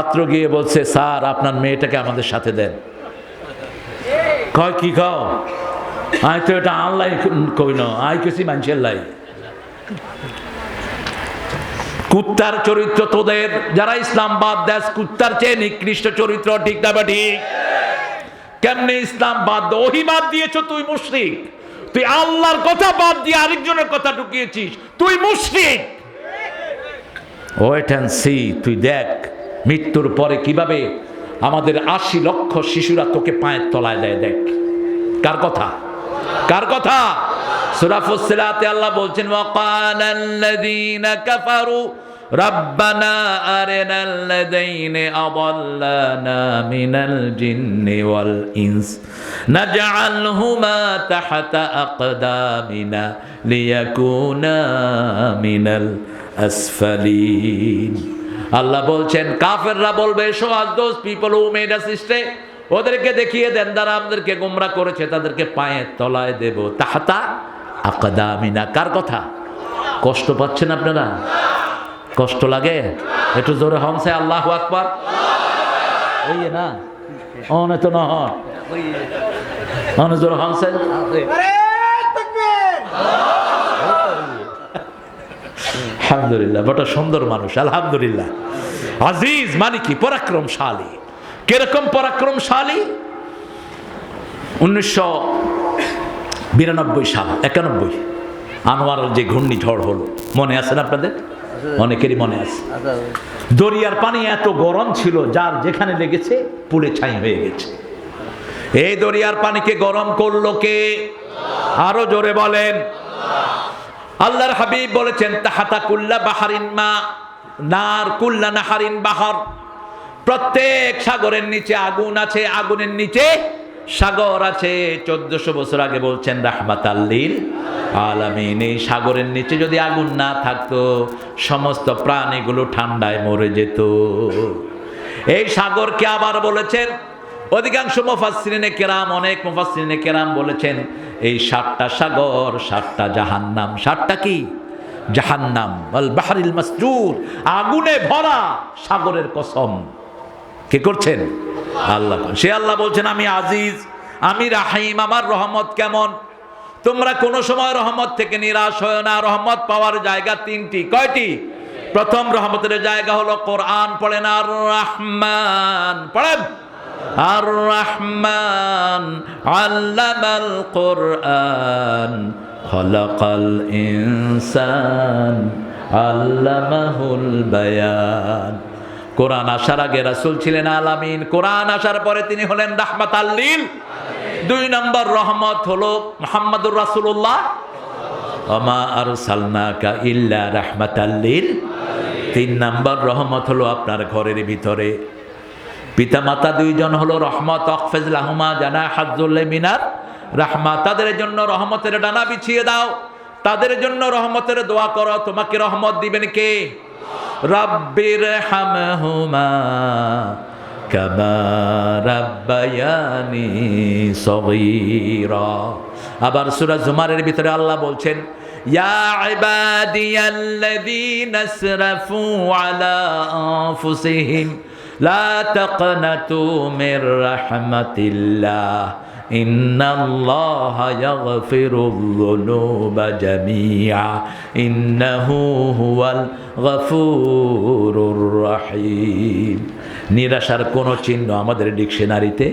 ছাত্র গিয়ে বলছে, স্যার, আপনার মেয়েটাকে আমাদের সাথে দেন। কয়, কি খাও আয় তো এটা আনলাই কই না আয় কেসি মানুষের লাই। কুত্তার চরিত্র তোদের, যারা ইসলাম বাদ দেশ কুত্তার চেয়ে নিকৃষ্ট চরিত্র, ঠিক না বা ঠিক? কেমনে ইসলাম বাদ ওহি বাদ দিয়েছ, তুই মুশরিক। তুই আল্লাহর কথা বাদ দিয়ে আরেকজনের কথা ঢুকিয়েছিস, তুই মুশরিক। ওয়েট অ্যান্ড সি, তুই দেখ। মৃত্যুর পরে কিভাবে আমাদের আশি লক্ষ শিশুরা তোকে পায়ের তলায় দেয় দেখ কার কথা কার কথা সুরাফুসিলাতে আল্লাহ বলছেন ওয়াকালাল্লাযীনা কাফারু ربنا أرنا الذين أضلنا من الجن والإنس نجعلهما تحت أقدامنا ليكونا من الأسفلين আল্লাহ বলছেন, কাফেররা বলবে show us those people who made us stay ওদেরকে দেখিয়ে দেন, যারা আমাদেরকে গোমরা করেছে, তাদেরকে পায়ের তলায় দেব। তাহাতা আকাদামিনা, কার কথা? কষ্ট পাচ্ছেন আপনারা? কষ্ট লাগে? একটু জোরে হমসে আল্লাহ আকবার। ওই না অনে তো না হন অনে জোরে হমসে আলহামদুলিল্লাহ বটা সুন্দর মানুষ, আলহামদুলিল্লাহ। আজিজ মানে কি পরাক্রমশালী। কীরকম পরাক্রমশালী? উনিশশো বিরানব্বই সাল, একানব্বই। আনোয়ার যে ঘূর্ণিঝড় হলো, মনে আছে না আপনাদের? অনেকেরই মনে আছে। দরিয়ার পানি এত গরম ছিল, যার যেখানে লেগেছে পুড়ে ছাই হয়ে গেছে। এই দরিয়ার পানিকে গরম করল কে? আরও জোরে বলেন। আল্লাহর হাবিব বলেছেন, তাহাতা কুল্লা বাহারিন মা, নার কুল্লা নাহারিন বাহার। প্রত্যেক সাগরের নিচে আগুন আছে, আগুনের নিচে সাগর আছে। চোদ্দশো বছর আগে বলছেন রাহমাত আল্লিল আলামিন, এই সাগরের নিচে যদি আগুন না থাকতো, সমস্ত প্রাণীগুলো ঠান্ডায় মরে যেত। এই সাগরকে আবার বলেছেন অধিকাংশ মুফাসসিরিনে কেরাম, অনেক মুফাসসিরিনে কেরাম বলেছেন, এই সাতটা সাগর, সাতটা জাহান্নাম, সাতটা কি? জাহান্নাম আল বাহারিল মাসজুর, আগুনে ভরা সাগরের কসম। কে করছেন? আল্লাহ সে আল্লাহ বলছেন, আমি আজিজ, আমি রাহিম, আমার রহমত কেমন? তোমরা কোন সময় রহমত থেকে নিরাশ হয় না। রহমত পাওয়ার জায়গা তিনটি। কয়টি? প্রথম রহমতের জায়গা হলো, কোরআন পড়েন আর রহমান। পড়েন। আর রহমান আল্লামাল কোরআন, খলাকাল ইনসান, আল্লামাহুল বায়ান। কোরআন আসার আগে রাসূল ছিলেন আলামিন। কোরআন আসার পরে তিনি হলেন রাহমাত আল্লিল দুই নম্বর রহমত হলো মোহাম্মদুর রাসূলুল্লাহ। ওমা আরসালনাকা ইল্লা রাহমাতাল্লিল তিন নম্বর রহমত হলো আপনার ঘরের ভিতরে। পিতা মাতা দুইজন হলো রহমত, অকফেজ লাহুমা জানা হাজুল্লে মিনার রাহমা। তাদের জন্য রহমতের ডানা বিছিয়ে দাও। তাদের জন্য রহমতের দোয়া করো। তোমাকে রহমত দিবেন কে? রব্বির হামহুমা, কামা রাব্বায়ানি সগীরা। আবার সূরা জুমারের ভিতরে আল্লাহ বলছেন, ইয়া ইবাদিয়াল্লাযীনা আসরাফু আলা আনফুসিহিম লা তাকনাতু মির রাহমাতিল্লাহ إن الله يغفر الذنوب جميعا إنه هو الغفور الرحيم নিরাশার কোনো চিহ্ন আমাদের ডিকশনারিতে